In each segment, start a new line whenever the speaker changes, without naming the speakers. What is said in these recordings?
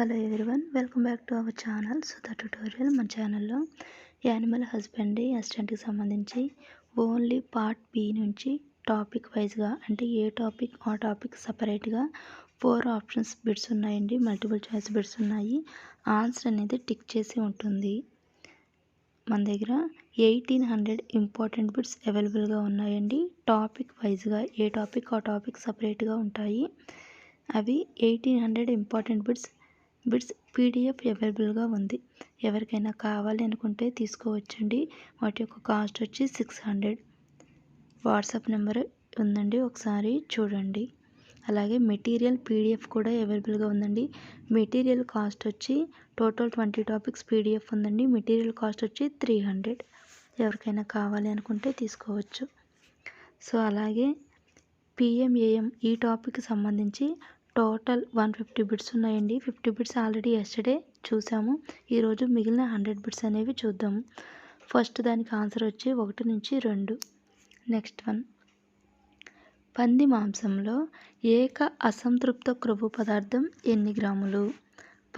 Hello everyone welcome back to our channel Sudha tutorial మన ఛానల్లో animal husbandry అసిస్టెంట్కి సంబంధించి ఓన్లీ పార్ట్ బి నుంచి టాపిక్ వైజ్గా అంటే ఏ టాపిక్ ఆ టాపిక్ సపరేట్గా ఫోర్ ఆప్షన్స్ బిట్స్ ఉన్నాయండి మల్టిపుల్ చాయిస్ బిట్స్ ఉన్నాయి. ఆన్సర్ అనేది టిక్ చేసి ఉంటుంది. మన దగ్గర ఎయిటీన్ హండ్రెడ్ ఇంపార్టెంట్ బిట్స్ అవైలబుల్గా ఉన్నాయండి. టాపిక్ వైజ్గా ఏ టాపిక్ ఆ టాపిక్ సపరేట్గా ఉంటాయి. అవి eighteen hundred important bits bits PDF అవైలబుల్గా ఉంది. ఎవరికైనా కావాలి అనుకుంటే తీసుకోవచ్చండి. వాటి యొక్క కాస్ట్ వచ్చి సిక్స్ హండ్రెడ్. వాట్సాప్ నెంబర్ ఉందండి ఒకసారి చూడండి. అలాగే మెటీరియల్ పీడిఎఫ్ కూడా అవైలబుల్గా ఉందండి. మెటీరియల్ కాస్ట్ వచ్చి టోటల్ ట్వంటీ టాపిక్స్ పీడిఎఫ్ ఉందండి. మెటీరియల్ కాస్ట్ వచ్చి త్రీ హండ్రెడ్. ఎవరికైనా కావాలి అనుకుంటే తీసుకోవచ్చు. సో అలాగే పిఎంఏఎం ఈ టాపిక్కి సంబంధించి టోటల్ వన్ ఫిఫ్టీ బిట్స్ ఉన్నాయండి. ఫిఫ్టీ బిట్స్ ఆల్రెడీ ఎస్టర్డే చూసాము. ఈరోజు మిగిలిన హండ్రెడ్ బిట్స్ అనేవి చూద్దాము. ఫస్ట్ దానికి ఆన్సర్ వచ్చి ఒకటి నుంచి రెండు. Next one. పంది మాంసంలో ఏక అసంతృప్త క్రొవ్వు పదార్థం ఎన్ని గ్రాములు?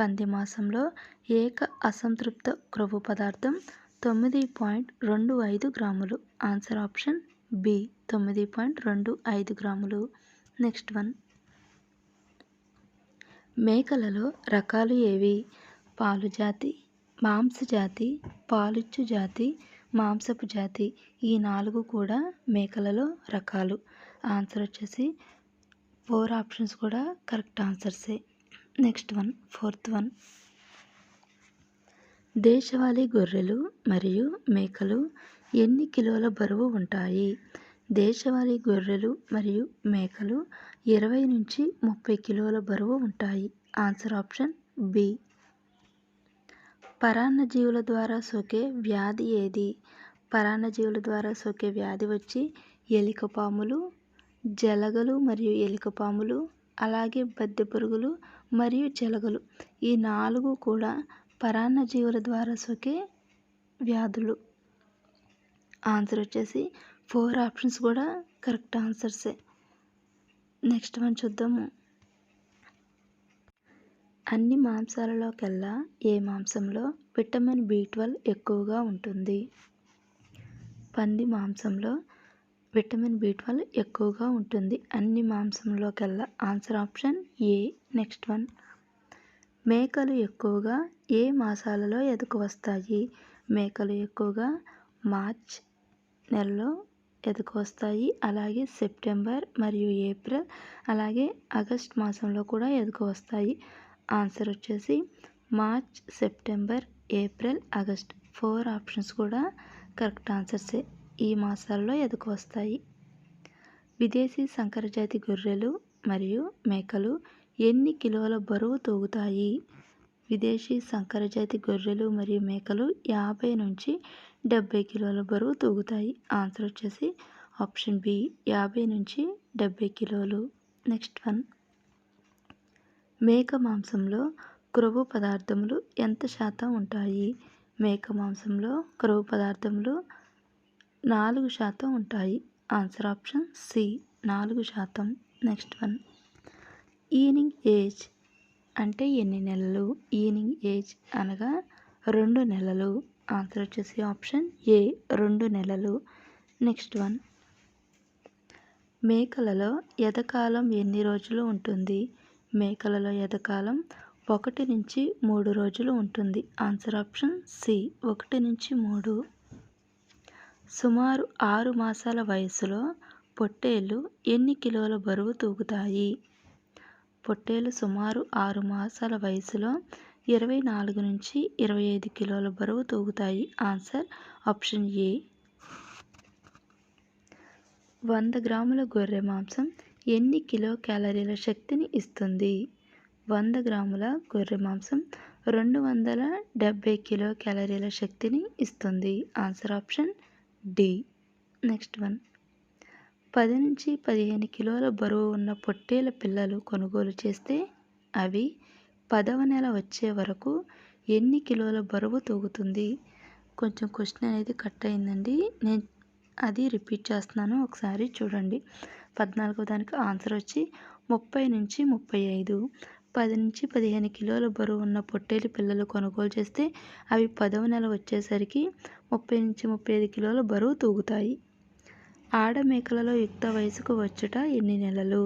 పంది మాంసంలో ఏక అసంతృప్త క్రొవ్వు పదార్థం తొమ్మిది పాయింట్ రెండు ఐదు గ్రాములు. ఆన్సర్ ఆప్షన్ బి తొమ్మిది పాయింట్ రెండు ఐదు గ్రాములు. Next one. మేకలలో రకాలు ఏవి? పాలు జాతి మాంస జాతి పాలిచ్చు జాతి మాంసపు జాతి ఈ నాలుగు కూడా మేకలలో రకాలు. ఆన్సర్ వచ్చేసి ఫోర్ ఆప్షన్స్ కూడా correct ఆన్సర్సే. Next one fourth one. దేశవాళీ గొర్రెలు మరియు మేకలు ఎన్ని కిలోల బరువు ఉంటాయి? దేశవాళీ గొర్రెలు మరియు మేకలు ఇరవై నుంచి ముప్పై కిలోల బరువు ఉంటాయి. Answer option B. పరాన్నజీవుల ద్వారా సోకే వ్యాధి ఏది? పరాన్నజీవుల ద్వారా సోకే వ్యాధి వచ్చి ఎలికపాములు జలగలు మరియు ఎలికపాములు అలాగే బద్దె పురుగులు మరియు జలగలు. ఈ నాలుగు కూడా పరాన్నజీవుల ద్వారా సోకే వ్యాధులు. ఆన్సర్ వచ్చేసి ఫోర్ ఆప్షన్స్ కూడా కరెక్ట్ ఆన్సర్సే. నెక్స్ట్ వన్ చూద్దాము. అన్ని మాంసాలలోకెల్లా ఏ మాంసంలో విటమిన్ బి ట్వెల్వ్ ఎక్కువగా ఉంటుంది? పంది మాంసంలో విటమిన్ బి ట్వెల్వ్ ఎక్కువగా ఉంటుంది. అన్ని మాంసంలోకెల్లా answer option A. Next one. మేకలు ఎక్కువగా ఏ మాసాలలో ఎదుకు వస్తాయి మేకలు ఎక్కువగా మార్చ్ నెలలో ఎదుకొస్తాయి అలాగే సెప్టెంబర్ మరియు ఏప్రిల్ అలాగే ఆగస్ట్ మాసంలో కూడా ఎదుకొస్తాయి ఆన్సర్ వచ్చేసి March September April August. Four options కూడా కరెక్ట్ ఆన్సర్సే. ఈ మాసాల్లో ఎదుకొస్తాయి విదేశీ సంకరజాతి గొర్రెలు మరియు మేకలు ఎన్ని కిలోల బరువు తూగుతాయి? విదేశీ సంకరజాతి గొర్రెలు మరియు మేకలు యాభై నుంచి డెబ్బై కిలోల బరువు తూగుతాయి. ఆన్సర్ వచ్చేసి ఆప్షన్ బి యాభై నుంచి డెబ్బై కిలోలు. Next one. మేక మాంసంలో క్రొవ్వు పదార్థములు ఎంత శాతం ఉంటాయి? మేక మాంసంలో క్రొవ్వు పదార్థములు నాలుగు శాతం ఉంటాయి. ఆన్సర్ ఆప్షన్ సి నాలుగు శాతం. Next one. ఈనింగ్ ఏజ్ అంటే ఎన్ని నెలలు? ఈనింగ్ ఏజ్ అనగా రెండు నెలలు. ఆన్సర్ వచ్చేసి ఆప్షన్ ఏ రెండు నెలలు. Next one. మేకలలో ఎదకాలం ఎన్ని రోజులు ఉంటుంది? మేకలలో ఎదకాలం ఒకటి నుంచి మూడు రోజులు ఉంటుంది. ఆన్సర్ ఆప్షన్ సి ఒకటి నుంచి మూడు. సుమారు ఆరు మాసాల వయసులో పొట్టేళ్ళు ఎన్ని కిలోల బరువు తూగుతాయి? పొట్టేలు సుమారు ఆరు మాసాల వయసులో ఇరవై నాలుగు నుంచి ఇరవై ఐదు కిలోల బరువు తూగుతాయి. ఆన్సర్ ఆప్షన్ ఏ. వంద గ్రాముల గొర్రె మాంసం ఎన్ని కిలో క్యాలరీల శక్తిని ఇస్తుంది? వంద గ్రాముల గొర్రె మాంసం రెండు వందల డెబ్బై కిలో క్యాలరీల శక్తిని ఇస్తుంది. Answer option D. Next one. పది నుంచి పదిహేను కిలోల బరువు ఉన్న పొట్టేల పిల్లలు కొనుగోలు చేస్తే అవి పదవ నెల వచ్చే వరకు ఎన్ని కిలోల బరువు తూగుతుంది? కొంచెం క్వశ్చన్ అనేది కట్ అయిందండి. నేను అది రిపీట్ చేస్తున్నాను. ఒకసారి చూడండి. పద్నాలుగో దానికి ఆన్సర్ వచ్చి ముప్పై నుంచి ముప్పై ఐదు. పది నుంచి పదిహేను కిలోల బరువు ఉన్న పొట్టేలు పిల్లలు కొనుగోలు చేస్తే అవి పదవ నెల వచ్చేసరికి ముప్పై నుంచి ముప్పై ఐదు కిలోల బరువు తూగుతాయి. ఆడ మేకలలో యుక్త వయసుకు వచ్చుట ఎన్ని నెలలు?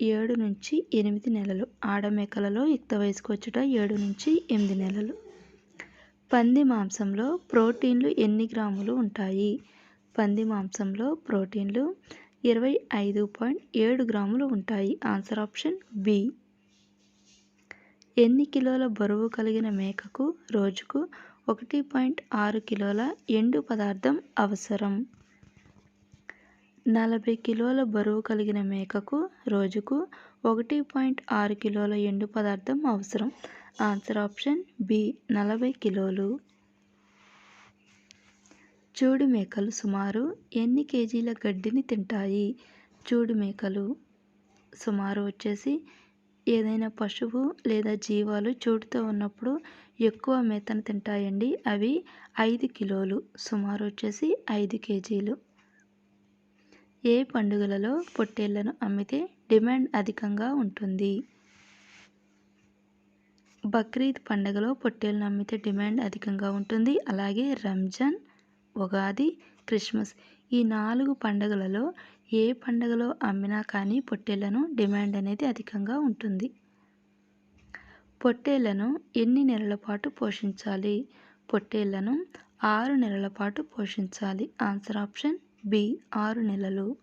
ఏడు నుంచి ఎనిమిది నెలలు. ఆడ మేకలలో యుక్త వయసుకు వచ్చుట ఏడు నుంచి ఎనిమిది నెలలు. పంది మాంసంలో ప్రోటీన్లు ఎన్ని గ్రాములు ఉంటాయి? పంది మాంసంలో ప్రోటీన్లు ఇరవై ఐదు పాయింట్ ఏడు గ్రాములు ఉంటాయి. Answer option B. ఎన్ని కిలోల బరువు కలిగిన మేకకు రోజుకు ఒకటి పాయింట్ ఆరు కిలోల ఎండు పదార్థం అవసరం? నలభై కిలోల బరువు కలిగిన మేకకు రోజుకు ఒకటి పాయింట్ ఆరు కిలోల ఎండు పదార్థం అవసరం. ఆన్సర్ ఆప్షన్ బి నలభై కిలోలు. చూడు మేకలు సుమారు ఎన్ని కేజీల గడ్డిని తింటాయి? చూడు మేకలు సుమారు వచ్చేసి ఏదైనా పశువు లేదా జీవాలు చూడుతో ఉన్నప్పుడు ఎక్కువ మేతను తింటాయండి. అవి ఐదు కిలోలు సుమారు వచ్చేసి ఐదు కేజీలు. ఏ పండుగలలో పొట్టేళ్ళను అమ్మితే డిమాండ్ అధికంగా ఉంటుంది? బక్రీద్ పండుగలో పొట్టేళ్ళను అమ్మితే డిమాండ్ అధికంగా ఉంటుంది. అలాగే రంజాన్ ఉగాది క్రిస్మస్ ఈ నాలుగు పండుగలలో ఏ పండుగలో అమ్మినా కానీ పొట్టేళ్ళను డిమాండ్ అనేది అధికంగా ఉంటుంది. పొట్టేళ్ళను ఎన్ని నెలల పాటు పోషించాలి? పొట్టేళ్ళను ఆరు నెలల పాటు పోషించాలి. ఆన్సర్ ఆప్షన్ బి ఆరు నెలలు.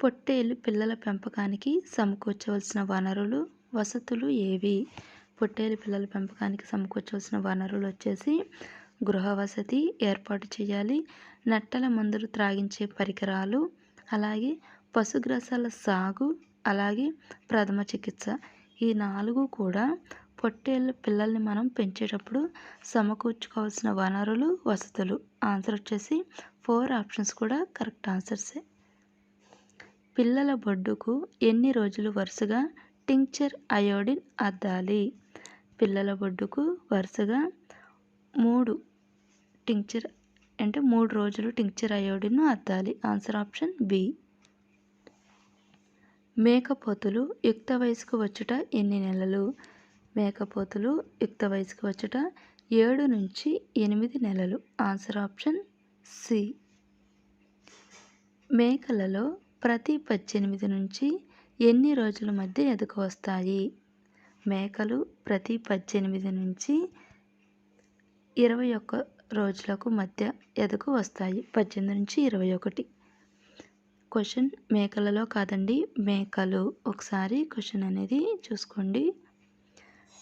పొట్టేలు పిల్లల పెంపకానికి సమకూర్చవలసిన వనరులు వసతులు ఏవి? పొట్టేలు పిల్లల పెంపకానికి సమకూర్చవలసిన వనరులు వచ్చేసి గృహ వసతి ఏర్పాటు చేయాలి నట్టల మందులు త్రాగించే పరికరాలు అలాగే పశుగ్రసాల సాగు అలాగే ప్రథమ చికిత్స. ఈ నాలుగు కూడా పొట్టేళ్ళ పిల్లల్ని మనం పెంచేటప్పుడు సమకూర్చుకోవాల్సిన వనరులు వసతులు. ఆన్సర్ వచ్చేసి ఫోర్ ఆప్షన్స్ కూడా కరెక్ట్ ఆన్సర్సే. పిల్లల బొడ్డుకు ఎన్ని రోజులు వరుసగా టింక్చర్ అయోడిన్ అద్దాలి? పిల్లల బొడ్డుకు వరుసగా మూడు టింక్చర్ అంటే మూడు రోజులు టింక్చర్ అయోడిన్ను అద్దాలి. Answer option B. మేకపోతులు యుక్త వయసుకు వచ్చుట ఎన్ని నెలలు? మేకపోతులు యుక్త వయసుకు వచ్చుట ఏడు నుంచి ఎనిమిది నెలలు ఆన్సర్ ఆప్షన్ సి. మేకలలో ప్రతి పద్దెనిమిది నుంచి ఎన్ని రోజుల మధ్య ఎదకు వస్తాయి? మేకలు ప్రతి పద్దెనిమిది నుంచి ఇరవై ఒక్క రోజులకు మధ్య ఎదకు వస్తాయి? పద్దెనిమిది నుంచి ఇరవై ఒకటి. క్వశ్చన్ మేకలలో కాదండి మేకలు. ఒకసారి క్వశ్చన్ అనేది చూసుకోండి.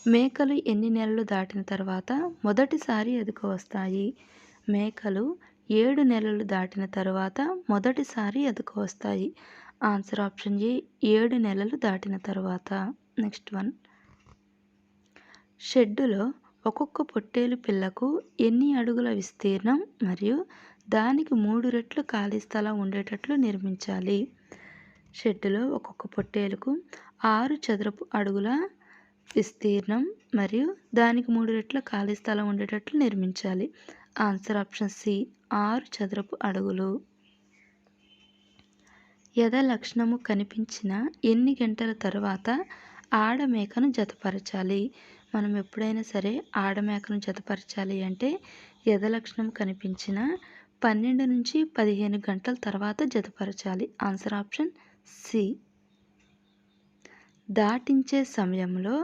మేకలు ఎన్ని నెలలు దాటిన తర్వాత మొదటిసారి ఎదుకు వస్తాయి మేకలు ఏడు నెలలు దాటిన తర్వాత మొదటిసారి ఎదుకు వస్తాయి ఆన్సర్ ఆప్షన్ ఏ ఏడు నెలలు దాటిన తర్వాత. Next one. షెడ్డులో ఒక్కొక్క పొట్టేలు పిల్లకు ఎన్ని అడుగుల విస్తీర్ణం మరియు దానికి మూడు రెట్లు ఖాళీ స్థలం ఉండేటట్లు నిర్మించాలి? షెడ్డులో ఒక్కొక్క పొట్టేలుకు ఆరు చదరపు అడుగుల విస్తీర్ణం మరియు దానికి మూడు రెట్ల ఖాళీ స్థలం ఉండేటట్లు నిర్మించాలి. ఆన్సర్ ఆప్షన్ సి ఆరు చదరపు అడుగులు. యథ లక్షణము కనిపించిన ఎన్ని గంటల తర్వాత ఆడ మేకను జతపరచాలి? మనం ఎప్పుడైనా సరే ఆడమేకను జతపరచాలి అంటే యథలక్షణం కనిపించిన పన్నెండు నుంచి పదిహేను గంటల తర్వాత జతపరచాలి. Answer option C. దాటించే సమయంలో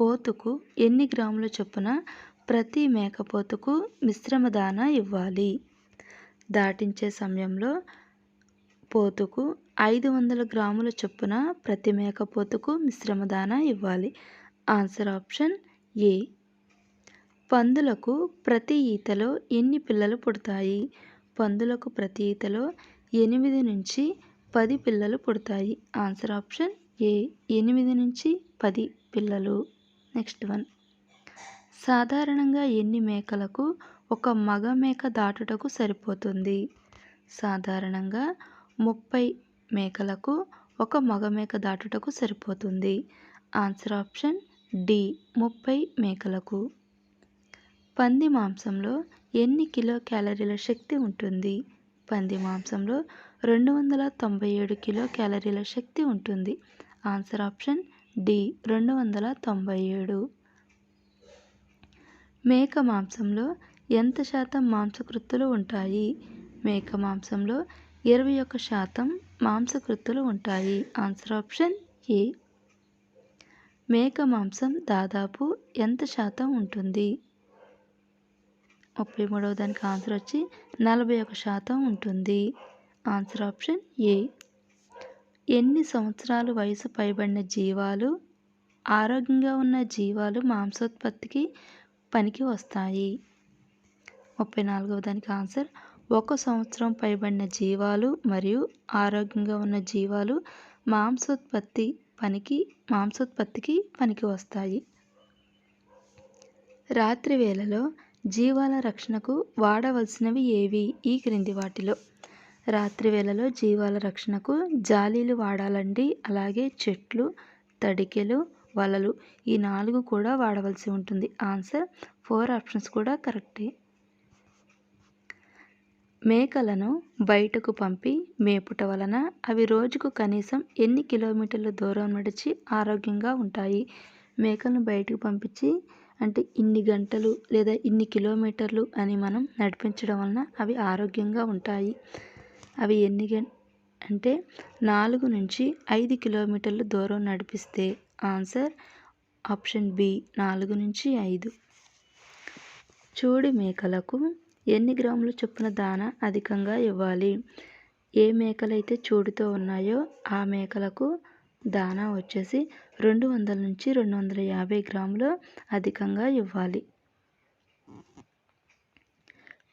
పోతుకు ఎన్ని గ్రాముల చొప్పున ప్రతి మేకపోతుకు మిశ్రమ దానా ఇవ్వాలి? దాటించే సమయంలో పోతుకు ఐదు వందల గ్రాముల చొప్పున ప్రతి మేకపోతుకు మిశ్రమ దానా ఇవ్వాలి. Answer option A. పందులకు ప్రతి ఈతలో ఎన్ని పిల్లలు పుడతాయి? పందులకు ప్రతి ఈతలో ఎనిమిది నుంచి పది పిల్లలు పుడతాయి. Answer option A. ఎనిమిది నుంచి పది పిల్లలు. Next one. సాధారణంగా ఎన్ని మేకలకు ఒక మగ మేక దాటుటకు సరిపోతుంది? సాధారణంగా ముప్పై మేకలకు ఒక మగ మేక దాటుటకు సరిపోతుంది. ఆన్సర్ ఆప్షన్ డి ముప్పై మేకలకు. పంది మాంసంలో ఎన్ని కిలో క్యాలరీల శక్తి ఉంటుంది? పంది మాంసంలో రెండు వందల తొంభై ఏడు కిలో క్యాలరీల శక్తి ఉంటుంది. ఆన్సర్ ఆప్షన్ డి రెండు వందల తొంభై ఏడు. మేక మాంసంలో ఎంత శాతం మాంసకృత్తులు ఉంటాయి? మేక మాంసంలో ఇరవై ఒక్క శాతం మాంసకృత్తులు ఉంటాయి. Answer option A. మేక మాంసం దాదాపు ఎంత శాతం ఉంటుంది? ముప్పై మూడవ దానికి ఆన్సర్ వచ్చి నలభై ఒక శాతం ఉంటుంది. Answer option A. ఎన్ని సంవత్సరాలు వయసు పైబడిన జీవాలు ఆరోగ్యంగా ఉన్న జీవాలు మాంసోత్పత్తికి పనికి వస్తాయి? ముప్పై నాలుగవ దానికి ఆన్సర్. ఒక సంవత్సరం పైబడిన జీవాలు మరియు ఆరోగ్యంగా ఉన్న జీవాలు మాంసోత్పత్తి పనికి మాంసోత్పత్తికి పనికి వస్తాయి. రాత్రి వేళలో జీవాల రక్షణకు వాడవలసినవి ఏవి? ఈ క్రింది వాటిలో. రాత్రి వేళలో జీవాల రక్షణకు జాలీలు వాడాలండి. అలాగే చెట్లు తడికెలు వలలు ఈ నాలుగు కూడా వాడవలసి ఉంటుంది. ఆన్సర్ ఫోర్ ఆప్షన్స్ కూడా కరెక్టే. మేకలను బయటకు పంపి మేపుట వలన అవి రోజుకు కనీసం ఎన్ని కిలోమీటర్ల దూరం నడిచి ఆరోగ్యంగా ఉంటాయి? మేకలను బయటకు పంపించి అంటే ఇన్ని గంటలు లేదా ఇన్ని కిలోమీటర్లు అని మనం నడిపించడం వలన అవి ఆరోగ్యంగా ఉంటాయి. అవి ఎన్ని అంటే నాలుగు నుంచి ఐదు కిలోమీటర్లు దూరం నడిపిస్తే ఆన్సర్ ఆప్షన్ బి నాలుగు నుంచి ఐదు. చూడి మేకలకు ఎన్ని గ్రాములు చొప్పున దాన అధికంగా ఇవ్వాలి? ఏ మేకలైతే చూడుతో ఉన్నాయో ఆ మేకలకు దానా వచ్చేసి రెండు వందల నుంచి రెండు వందల యాభై గ్రాములు అధికంగా ఇవ్వాలి.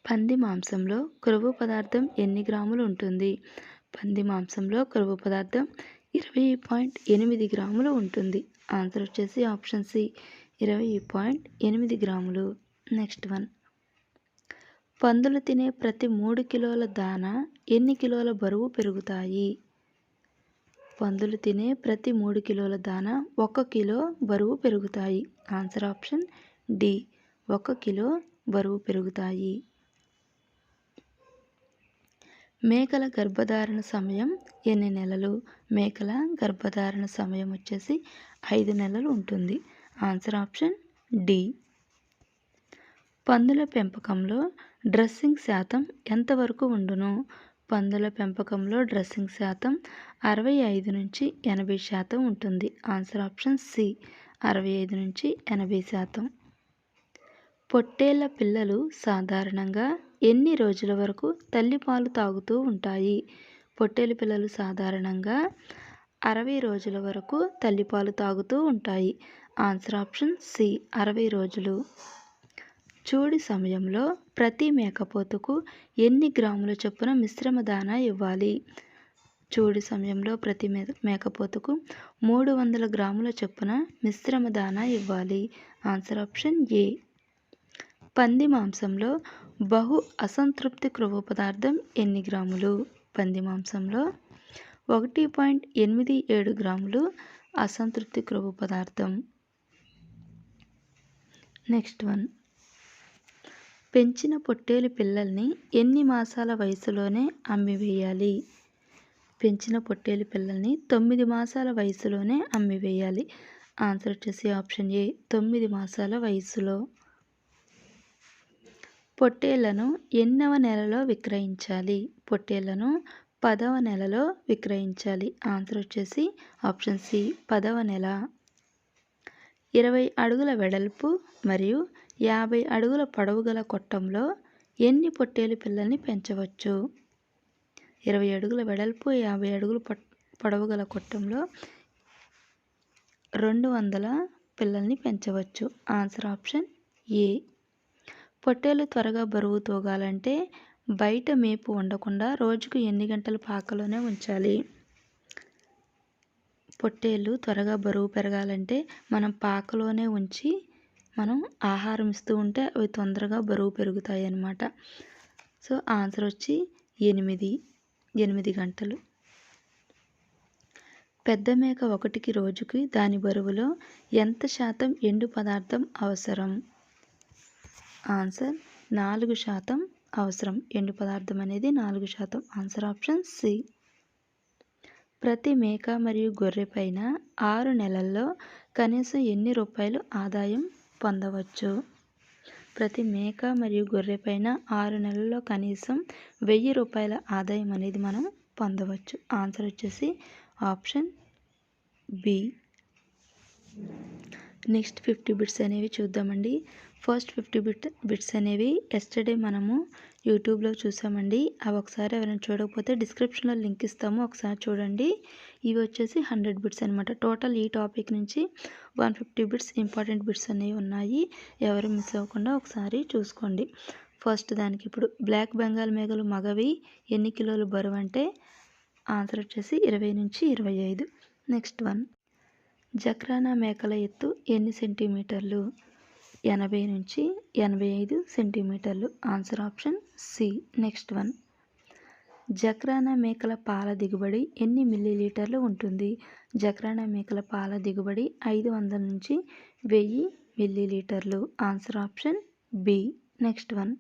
పంది మాంసంలో కొవ్వు పదార్థం ఎన్ని గ్రాములు ఉంటుంది? పంది మాంసంలో కొవ్వు పదార్థం ఇరవై పాయింట్ ఎనిమిది గ్రాములు ఉంటుంది. ఆన్సర్ వచ్చేసి ఆప్షన్ సి ఇరవై పాయింట్ ఎనిమిది గ్రాములు. Next one. పందులు తినే ప్రతి మూడు కిలోల దాన ఎన్ని కిలోల బరువు పెరుగుతాయి? పందులు తినే ప్రతి మూడు కిలోల దాన ఒక కిలో బరువు పెరుగుతాయి. ఆన్సర్ ఆప్షన్ డి ఒక కిలో బరువు పెరుగుతాయి. మేకల గర్భధారణ సమయం ఎన్ని నెలలు? మేకల గర్భధారణ సమయం వచ్చేసి ఐదు నెలలు ఉంటుంది. Answer option D. పందుల పెంపకంలో డ్రెస్సింగ్ శాతం ఎంతవరకు ఉండును? పందుల పెంపకంలో డ్రెస్సింగ్ శాతం అరవై ఐదు నుంచి ఎనభై శాతం ఉంటుంది. Answer option C. అరవై ఐదు నుంచి ఎనభై శాతం. పొట్టేళ్ళ పిల్లలు సాధారణంగా ఎన్ని రోజుల వరకు తల్లిపాలు తాగుతూ ఉంటాయి? పొట్టేలు పిల్లలు సాధారణంగా అరవై రోజుల వరకు తల్లిపాలు తాగుతూ ఉంటాయి. ఆన్సర్ ఆప్షన్ సి అరవై రోజులు. చూడి సమయంలో ప్రతి మేకపోతుకు ఎన్ని గ్రాముల చొప్పున మిశ్రమ దానా ఇవ్వాలి? చూడి సమయంలో ప్రతి మేకపోతుకు మూడు వందల గ్రాముల చొప్పున మిశ్రమ దానా ఇవ్వాలి. Answer option A. పంది మాంసంలో బహు అసంతృప్తి క్రొవ్వు పదార్థం ఎన్ని గ్రాములు? పంది మాంసంలో ఒకటి పాయింట్ ఎనిమిది ఏడు గ్రాములు అసంతృప్తి క్రొవ్వు పదార్థం నెక్స్ట్ వన్. పెంచిన పొట్టేలు పిల్లల్ని ఎన్ని మాసాల వయసులోనే అమ్మివేయాలి పెంచిన పొట్టేలు పిల్లల్ని తొమ్మిది మాసాల వయసులోనే అమ్మివేయాలి ఆన్సర్ వచ్చేసి ఆప్షన్ ఏ తొమ్మిది మాసాల వయసులో. పొట్టేళ్ళను ఎన్నవ నెలలో విక్రయించాలి. పొట్టేళ్ళను పదవ నెలలో విక్రయించాలి. ఆన్సర్ వచ్చేసి ఆప్షన్ సి పదవ నెల. ఇరవై అడుగుల వెడల్పు మరియు యాభై అడుగుల పొడవు గల కొట్టంలో ఎన్ని పొట్టేలు పిల్లల్ని పెంచవచ్చు? ఇరవై అడుగుల వెడల్పు యాభై అడుగుల పొడవు గల కొట్టంలో రెండు వందల పిల్లల్ని పెంచవచ్చు. ఆన్సర్ ఆప్షన్ ఏ పొట్టేలు త్వరగా బరువు తూగాలంటే బయట మేపు ఉండకుండా రోజుకు ఎన్ని గంటలు పాకలోనే ఉంచాలి? పొట్టేళ్ళు త్వరగా బరువు పెరగాలంటే మనం పాకలోనే ఉంచి మనం ఆహారం ఇస్తూ ఉంటే అవి తొందరగా బరువు పెరుగుతాయి అన్నమాట సో ఆన్సర్ వచ్చి ఎనిమిది. ఎనిమిది గంటలు. పెద్ద మేక ఒకటికి రోజుకి దాని బరువులో ఎంత శాతం ఎండు పదార్థం అవసరం? ఆన్సర్ నాలుగు శాతం అవసరం. ఎండు పదార్థం అనేది నాలుగు శాతం. ఆన్సర్ ఆప్షన్ సి ప్రతి మేక మరియు గొర్రె పైన ఆరు నెలల్లో కనీసం ఎన్ని రూపాయలు ఆదాయం పొందవచ్చు? ప్రతి మేక మరియు గొర్రె పైన ఆరు నెలల్లో కనీసం వెయ్యి రూపాయల ఆదాయం అనేది మనం పొందవచ్చు. ఆన్సర్ వచ్చేసి option B next fifty bits అనేవి చూద్దామండి. ఫస్ట్ ఫిఫ్టీ బిట్ బిట్స్ అనేవి ఎస్టర్డే మనము యూట్యూబ్లో చూసామండి. అవి ఒకసారి ఎవరైనా చూడకపోతే డిస్క్రిప్షన్లో లింక్ ఇస్తాము. ఒకసారి చూడండి. ఇవి వచ్చేసి హండ్రెడ్ బిట్స్ అనమాట టోటల్ ఈ టాపిక్ నుంచి one fifty bits important bits అనేవి ఉన్నాయి. ఎవరు మిస్ అవ్వకుండా ఒకసారి చూసుకోండి. ఫస్ట్ దానికి ఇప్పుడు బ్లాక్ బెంగాల్ మేఘలు మగవి ఎన్ని కిలోలు బరువు అంటే ఆన్సర్ వచ్చేసి ఇరవై నుంచి ఇరవై ఐదు. Next one. జక్రానా మేకల ఎత్తు ఎన్ని సెంటీమీటర్లు? ఎనభై నుంచి ఎనభై ఐదు సెంటీమీటర్లు. Answer option C. Next one. Jakhrana మేకల పాల దిగుబడి ఎన్ని మిల్లీలీటర్లు ఉంటుంది? జక్రానా మేకల పాల దిగుబడి ఐదు వందల నుంచి వెయ్యి మిల్లీలీటర్లు. Answer option B. Next one.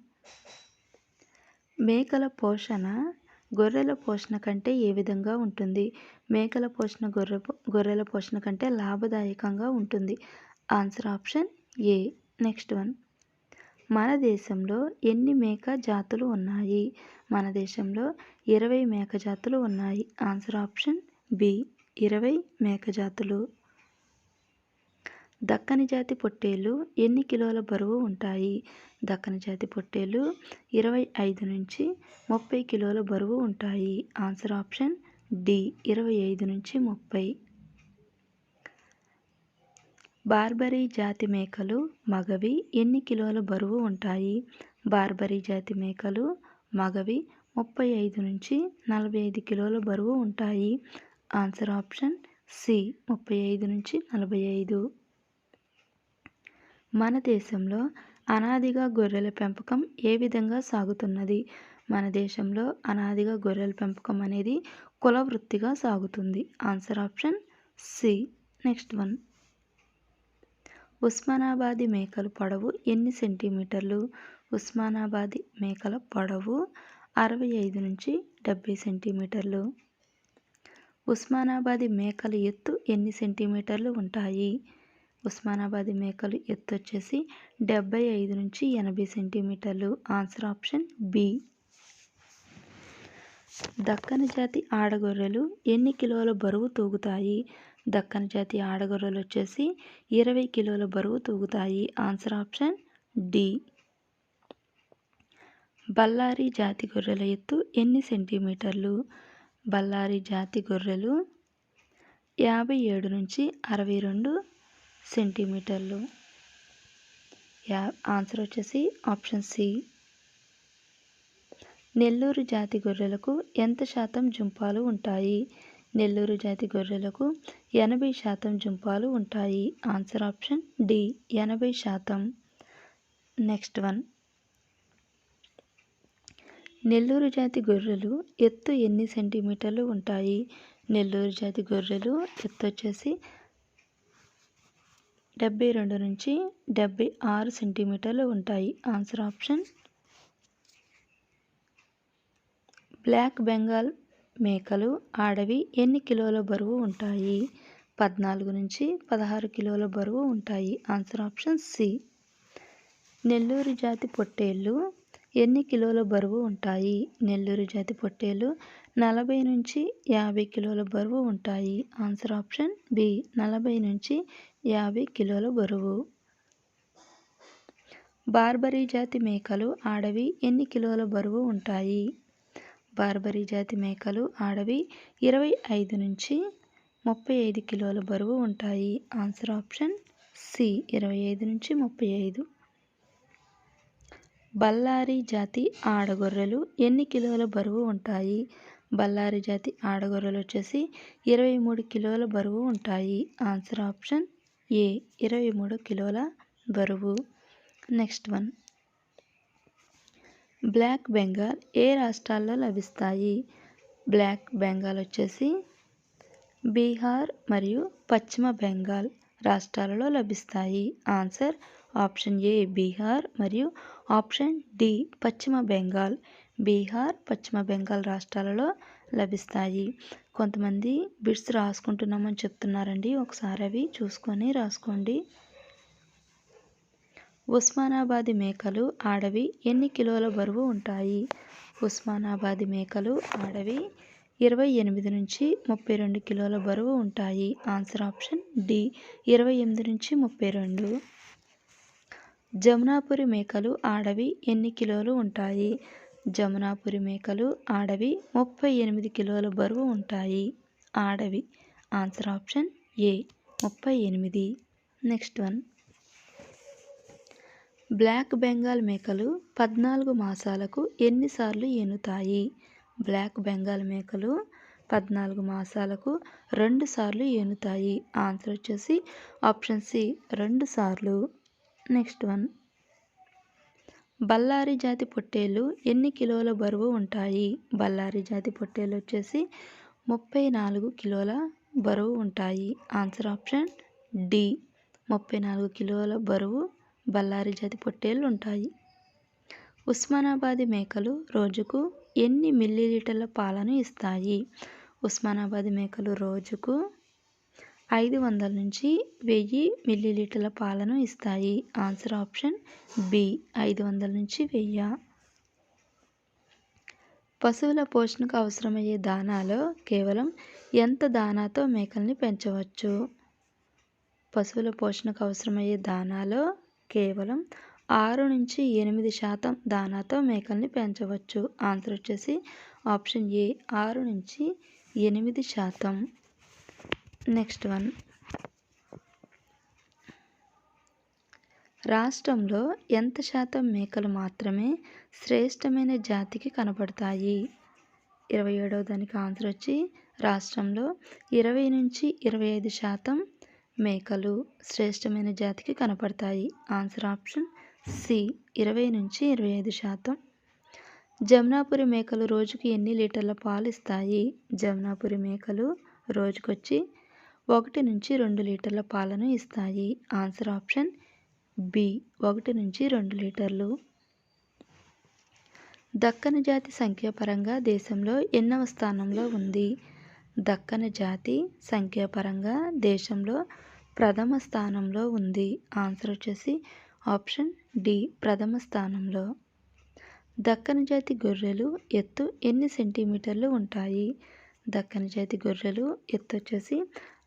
మేకల పోషణ గొర్రెల పోషణ కంటే ఏ విధంగా ఉంటుంది? మేకల పోషణ గొర్రె గొర్రెల పోషణ కంటే లాభదాయకంగా ఉంటుంది. Answer option A. Next one. మన దేశంలో ఎన్ని మేక జాతులు ఉన్నాయి? మన దేశంలో ఇరవై మేక జాతులు ఉన్నాయి. ఆన్సర్ ఆప్షన్ బి ఇరవై మేక జాతులు. దక్కని జాతి పొట్టేలు ఎన్ని కిలోల బరువు ఉంటాయి? దక్కని జాతి పొట్టేలు ఇరవై ఐదు నుంచి ముప్పై కిలోల బరువు ఉంటాయి. ఆన్సర్ ఆప్షన్ డి ఇరవై ఐదు నుంచి ముప్పై. బార్బరీ జాతి మేకలు మగవి ఎన్ని కిలోల బరువు ఉంటాయి? బార్బరీ జాతి మేకలు మగవి ముప్పై ఐదు నుంచి నలభై ఐదు కిలోల బరువు ఉంటాయి. ఆన్సర్ ఆప్షన్ సి ముప్పై ఐదు నుంచి నలభై ఐదు. మన దేశంలో అనాదిగా గొర్రెల పెంపకం ఏ విధంగా సాగుతున్నది? మన దేశంలో అనాదిగా గొర్రెల పెంపకం అనేది కుల వృత్తిగా సాగుతుంది. Answer option C next one. Osmanabadi మేకలు పొడవు ఎన్ని సెంటీమీటర్లు? ఉస్మానాబాదీ మేకల పొడవు అరవై ఐదు నుంచి డెబ్బై సెంటీమీటర్లు. ఉస్మానాబాదీ మేకల ఎత్తు ఎన్ని సెంటీమీటర్లు ఉంటాయి? ఉస్మానాబాదీ మేకలు ఎత్తు వచ్చేసి డెబ్బై ఐదు నుంచి ఎనభై సెంటీమీటర్లు. Answer option B. దక్కని జాతి ఆడగొర్రెలు ఎన్ని కిలోల బరువు తూగుతాయి? దక్కని జాతి ఆడగొర్రెలు వచ్చేసి ఇరవై కిలోల బరువు తూగుతాయి. Answer option D. బల్లారి జాతి గొర్రెల ఎత్తు ఎన్ని సెంటీమీటర్లు? బల్లారి జాతి గొర్రెలు యాభై ఏడు నుంచి అరవై రెండు సెంటీమీటర్లు. యా ఆన్సర్ వచ్చేసి ఆప్షన్ సి. నెల్లూరు జాతి గొర్రెలకు ఎంత శాతం జుంపాలు ఉంటాయి? నెల్లూరు జాతి గొర్రెలకు ఎనభై శాతం జుంపాలు ఉంటాయి. ఆన్సర్ ఆప్షన్ డి ఎనభై శాతం. Next one. నెల్లూరు జాతి గొర్రెలు ఎత్తు ఎన్ని సెంటీమీటర్లు ఉంటాయి? నెల్లూరు జాతి గొర్రెలు ఎత్తు వచ్చేసి డెబ్బై రెండు నుంచి డెబ్బై ఆరు సెంటీమీటర్లు ఉంటాయి. ఆన్సర్ ఆప్షన్ బ్లాక్ బెంగాల్ మేకలు ఆడవి ఎన్ని కిలోల బరువు ఉంటాయి? పద్నాలుగు నుంచి పదహారు కిలోల బరువు ఉంటాయి. Answer option C. నెల్లూరు జాతి పొట్టేళ్ళు ఎన్ని కిలోల బరువు ఉంటాయి? నెల్లూరు జాతి పొట్టేళ్ళు నలభై నుంచి యాభై కిలోల బరువు ఉంటాయి. Answer option B. నలభై నుంచి యాభై కిలోల బరువు. బార్బరీ జాతి మేకలు ఆడవి ఎన్ని కిలోల బరువు ఉంటాయి? బార్బరీ జాతి మేకలు ఆడవి ఇరవై ఐదు నుంచి ముప్పై ఐదు కిలోల బరువు ఉంటాయి. ఆన్సర్ ఆప్షన్ సి ఇరవై ఐదు నుంచి ముప్పై ఐదు. బల్లారి జాతి ఆడగొర్రెలు ఎన్ని కిలోల బరువు ఉంటాయి? బల్లారి జాతి ఆడగొర్రెలు వచ్చేసి ఇరవై మూడు కిలోల బరువు ఉంటాయి. ఆన్సర్ ఆప్షన్ ఏ ఇరవై మూడు కిలోల బరువు. Next one. బ్లాక్ బెంగాల్ ఏ రాష్ట్రాల్లో లభిస్తాయి? బ్లాక్ బెంగాల్ వచ్చేసి బీహార్ మరియు పశ్చిమ బెంగాల్ రాష్ట్రాలలో లభిస్తాయి. ఆన్సర్ ఆప్షన్ ఏ బీహార్ మరియు ఆప్షన్ డి పశ్చిమ బెంగాల్. బీహార్ పశ్చిమ బెంగాల్ రాష్ట్రాలలో లభిస్తాయి. కొంతమంది బిట్స్ రాసుకుంటున్నామని చెప్తున్నారండి. ఒకసారి అవి చూసుకొని రాసుకోండి. ఉస్మానాబాదీ మేకలు ఆడవి ఎన్ని కిలోల బరువు ఉంటాయి? ఉస్మానాబాదీ మేకలు ఆడవి ఇరవై ఎనిమిది నుంచి ముప్పై రెండు కిలోల బరువు ఉంటాయి. ఆన్సర్ ఆప్షన్ డి ఇరవై ఎనిమిది నుంచి ముప్పై రెండు. జమునాపురి మేకలు ఆడవి ఎన్ని కిలోలు ఉంటాయి? జమునాపురి మేకలు ఆడవి ముప్పై ఎనిమిది కిలోల బరువు ఉంటాయి. ఆడవి ఆన్సర్ ఆప్షన్ ఏ ముప్పై ఎనిమిది. Next one. బ్లాక్ బెంగాల్ మేకలు పద్నాలుగు మాసాలకు ఎన్నిసార్లు ఈనుతాయి బ్లాక్ బెంగాల్ మేకలు పద్నాలుగు మాసాలకు రెండు సార్లు ఈనుతాయి ఆన్సర్ వచ్చేసి ఆప్షన్ సి రెండు సార్లు. Next one. బళ్ళారి జాతి పొట్టేళ్ళు ఎన్ని కిలోల బరువు ఉంటాయి? బళ్ళారి జాతి పొట్టేళ్ళు వచ్చేసి ముప్పై నాలుగు కిలోల బరువు ఉంటాయి. ఆన్సర్ ఆప్షన్ డి ముప్పై నాలుగు కిలోల బరువు బళ్ళారి జాతి పొట్టేళ్ళు ఉంటాయి ఉస్మానాబాదీ మేకలు రోజుకు ఎన్ని మిల్లీలీటర్ల పాలను ఇస్తాయి? ఉస్మానాబాదీ మేకలు రోజుకు ఐదు వందల నుంచి వెయ్యి మిల్లీలీటర్ల పాలను ఇస్తాయి. ఆన్సర్ ఆప్షన్ బి ఐదు వందల నుంచి వెయ్యి. పశువుల పోషణకు అవసరమయ్యే దానాలో కేవలం ఎంత దానాతో మేకల్ని పెంచవచ్చు? పశువుల పోషణకు అవసరమయ్యే దానాలో కేవలం ఆరు నుంచి ఎనిమిది శాతం దానాతో మేకల్ని పెంచవచ్చు. ఆన్సర్ వచ్చేసి ఆప్షన్ ఏ ఆరు నుంచి ఎనిమిది శాతం. Next one. రాష్ట్రంలో ఎంత శాతం మేకలు మాత్రమే శ్రేష్టమైన జాతికి కనబడతాయి ఇరవై ఏడవ దానికి ఆన్సర్ వచ్చి రాష్ట్రంలో ఇరవై నుంచి ఇరవై ఐదు శాతం మేకలు శ్రేష్టమైన జాతికి కనపడతాయి. ఆన్సర్ ఆప్షన్ సి ఇరవై నుంచి ఇరవై ఐదు శాతం. జమునాపురి మేకలు రోజుకి ఎన్ని లీటర్ల పాలు ఇస్తాయి? జమునాపురి మేకలు రోజుకొచ్చి ఒకటి నుంచి రెండు లీటర్ల పాలను ఇస్తాయి. ఆన్సర్ ఆప్షన్ బి ఒకటి నుంచి రెండు లీటర్లు. దక్కన జాతి సంఖ్యాపరంగా దేశంలో ఎన్నవ స్థానంలో ఉంది? దక్కన జాతి సంఖ్యాపరంగా దేశంలో ప్రథమ స్థానంలో ఉంది. ఆన్సర్ వచ్చేసి ఆప్షన్ డి ప్రథమ స్థానంలో. దక్కన జాతి గొర్రెలు ఎత్తు ఎన్ని సెంటీమీటర్లు ఉంటాయి? దక్కన జాతి గొర్రెలు ఎత్తు వచ్చేసి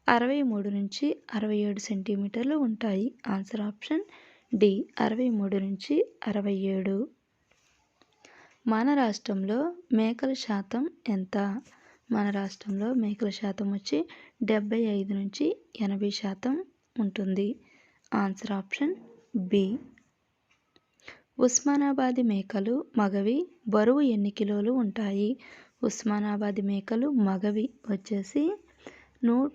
అరవై మూడు నుంచి అరవై ఏడు సెంటీమీటర్లు ఉంటాయి. ఆన్సర్ ఆప్షన్ డి అరవై మూడు నుంచి అరవై ఏడు. మన రాష్ట్రంలో మేకల శాతం ఎంత? మన రాష్ట్రంలో మేకల శాతం వచ్చి డెబ్బై ఐదు నుంచి ఎనభై శాతం ఉంటుంది. Answer option B. ఉస్మానాబాదీ మేకలు మగవి బరువు ఎన్ని కిలోలు ఉంటాయి? ఉస్మానాబాదీ మేకలు మగవి వచ్చేసి నూ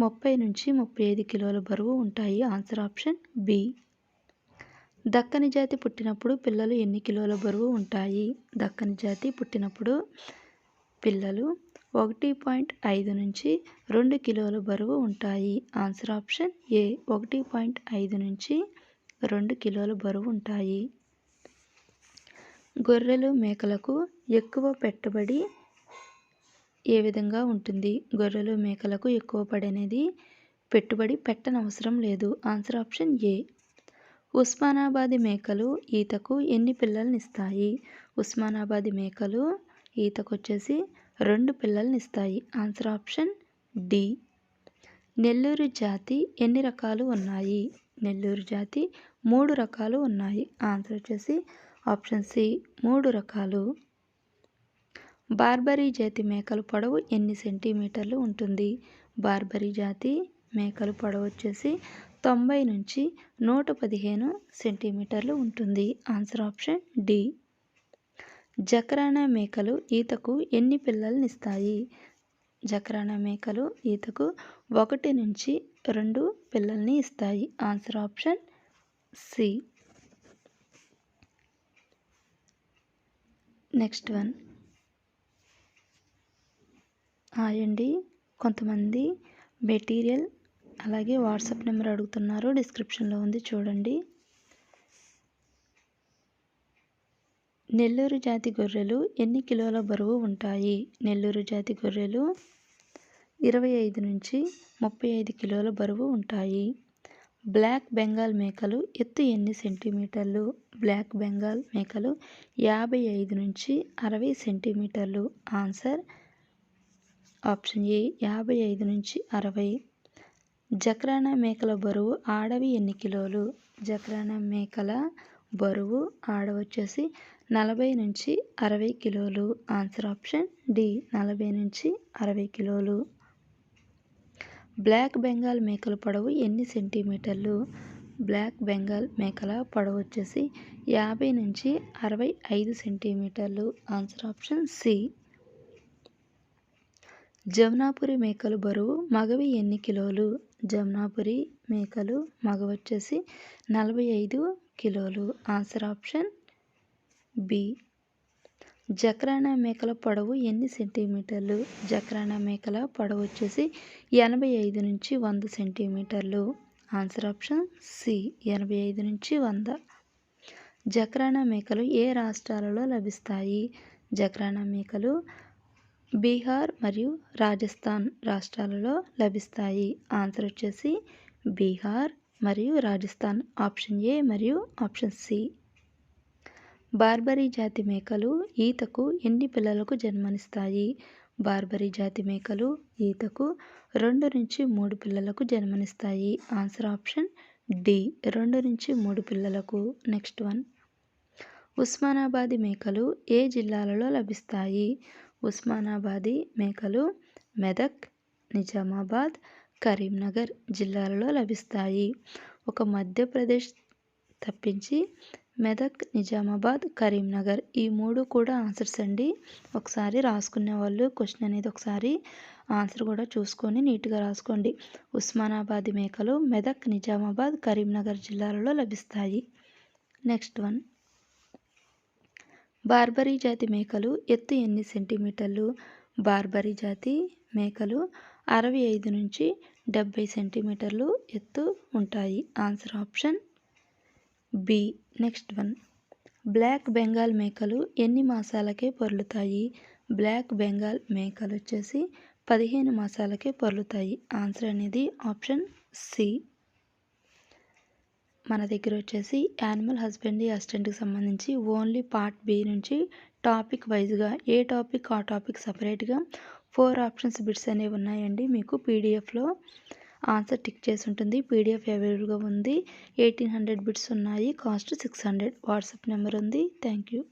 ముప్పై నుంచి ముప్పై ఐదు కిలోల బరువు ఉంటాయి. Answer option B. దక్కని జాతి పుట్టినప్పుడు పిల్లలు ఎన్ని కిలోల బరువు ఉంటాయి? దక్కని జాతి పుట్టినప్పుడు పిల్లలు ఒకటి పాయింట్ ఐదు నుంచి రెండు కిలోల బరువు ఉంటాయి. Answer option A. ఒకటి పాయింట్ ఐదు నుంచి రెండు కిలోల బరువు ఉంటాయి. గొర్రెలు మేకలకు ఎక్కువ పెట్టుబడి ఏ విధంగా ఉంటుంది? గొర్రెలు మేకలకు ఎక్కువ పడనేది పెట్టుబడి పెట్టనవసరం లేదు. ఆన్సర్ ఆప్షన్ ఏ. ఉస్మానాబాదీ మేకలు ఈతకు ఎన్ని పిల్లల్ని ఇస్తాయి? ఉస్మానాబాదీ మేకలు ఈతకు వచ్చేసి రెండు పిల్లల్ని ఇస్తాయి ఆన్సర్ ఆప్షన్ డి. నెల్లూరు జాతి ఎన్ని రకాలు ఉన్నాయి? నెల్లూరు జాతి మూడు రకాలు ఉన్నాయి. ఆన్సర్ వచ్చేసి ఆప్షన్ సి మూడు రకాలు. బార్బరీ జాతి మేకల పొడవు ఎన్ని సెంటీమీటర్లు ఉంటుంది? బార్బరీ జాతి మేకల పొడవు వచ్చేసి తొంభై నుంచి నూట పదిహేను సెంటీమీటర్లు ఉంటుంది. Answer option D. జకరానా మేకలు ఈతకు ఎన్ని పిల్లల్ని ఇస్తాయి జకరానా మేకలు ఈతకు ఒకటి నుంచి రెండు పిల్లల్ని ఇస్తాయి. Answer option C. Next one. Hi అండి. కొంతమంది మెటీరియల్ అలాగే వాట్సాప్ నెంబర్ అడుగుతున్నారు. డిస్క్రిప్షన్లో ఉంది. చూడండి. నెల్లూరు జాతి గొర్రెలు ఎన్ని కిలోల బరువు ఉంటాయి? నెల్లూరు జాతి గొర్రెలు ఇరవై ఐదు నుంచి ముప్పై ఐదు కిలోల బరువు ఉంటాయి. బ్లాక్ బెంగాల్ మేకలు ఎత్తు ఎన్ని సెంటీమీటర్లు? బ్లాక్ బెంగాల్ మేకలు యాభై ఐదు నుంచి అరవై సెంటీమీటర్లు. ఆన్సర్ ఆప్షన్ ఏ యాభై ఐదు నుంచి అరవై. జక్రానా మేకల బరువు ఆడవి ఎన్ని కిలోలు? జక్రానా మేకల బరువు ఆడ వచ్చేసి నలభై నుంచి అరవై కిలోలు. ఆన్సర్ ఆప్షన్ డి నలభై నుంచి అరవై కిలోలు. బ్లాక్ బెంగాల్ మేకల పొడవు ఎన్ని సెంటీమీటర్లు? బ్లాక్ బెంగాల్ మేకల పొడవు వచ్చేసి యాభై నుంచి అరవై ఐదు సెంటీమీటర్లు. Answer option C. జమునాపురి మేకలు బరువు మగవి ఎన్ని కిలోలు? జమునాపురి మేకలు మగ వచ్చేసి నలభై ఐదు కిలోలు. Answer option B. జక్రానా మేకల పొడవు ఎన్ని సెంటీమీటర్లు? జక్రానా మేకల పొడవు వచ్చేసి ఎనభై ఐదు నుంచి వంద సెంటీమీటర్లు. ఆన్సర్ ఆప్షన్ సి ఎనభై ఐదు నుంచి వంద. జక్రానా మేకలు ఏ రాష్ట్రాలలో లభిస్తాయి? జక్రానా మేకలు బీహార్ మరియు రాజస్థాన్ రాష్ట్రాలలో లభిస్తాయి. ఆన్సర్ వచ్చేసి బీహార్. మరియు రాజస్థాన్ ఆప్షన్ ఏ మరియు ఆప్షన్ సి బార్బరీ జాతి మేకలు ఈతకు ఎన్ని పిల్లలకు జన్మనిస్తాయి? బార్బరీ జాతి మేకలు ఈతకు రెండు నుంచి మూడు పిల్లలకు జన్మనిస్తాయి. ఆన్సర్ ఆప్షన్ డి రెండు నుంచి మూడు పిల్లలకు. Next one. ఉస్మానాబాదీ మేకలు ఏ జిల్లాలలో లభిస్తాయి? ఉస్మానాబాదీ మేకలు మెదక్ నిజామాబాద్ కరీంనగర్ జిల్లాలలో లభిస్తాయి. ఒక మధ్యప్రదేశ్ తప్పించి మెదక్ నిజామాబాద్ కరీంనగర్ ఈ మూడు కూడా ఆన్సర్స్ అండి. ఒకసారి రాసుకునే వాళ్ళు క్వశ్చన్ అనేది ఒకసారి ఆన్సర్ కూడా చూసుకొని నీట్గా రాసుకోండి. ఉస్మానాబాద్ మేకలు మెదక్ నిజామాబాద్ కరీంనగర్ జిల్లాలలో లభిస్తాయి. Next one. బార్బరీ జాతి మేకలు ఎత్తు ఎన్ని సెంటీమీటర్లు? బార్బరీ జాతి మేకలు అరవై ఐదు నుంచి డెబ్భై సెంటీమీటర్లు ఎత్తు ఉంటాయి. Answer option B next one black Bengal మేకలు ఎన్ని మాసాలకే పొర్లుతాయి? బ్లాక్ బెంగాల్ మేకలు వచ్చేసి పదిహేను మాసాలకే పొర్లుతాయి. ఆన్సర్ అనేది ఆప్షన్ సి మన దగ్గర వచ్చేసి యానిమల్ హస్బెండరీ అసిస్టెంట్కి సంబంధించి ఓన్లీ పార్ట్ బి నుంచి టాపిక్ వైజ్గా ఏ టాపిక్ ఆ టాపిక్ సపరేట్గా ఫోర్ ఆప్షన్స్ బిట్స్ అనేవి ఉన్నాయండి. మీకు పీడిఎఫ్లో ఆన్సర్ టిక్ చేసి ఉంటుంది. పీడిఎఫ్ అవైలబుల్గా ఉంది. ఎయిటీన్ హండ్రెడ్ బిట్స్ ఉన్నాయి. Cost six hundred. WhatsApp number ఉంది. Thank you.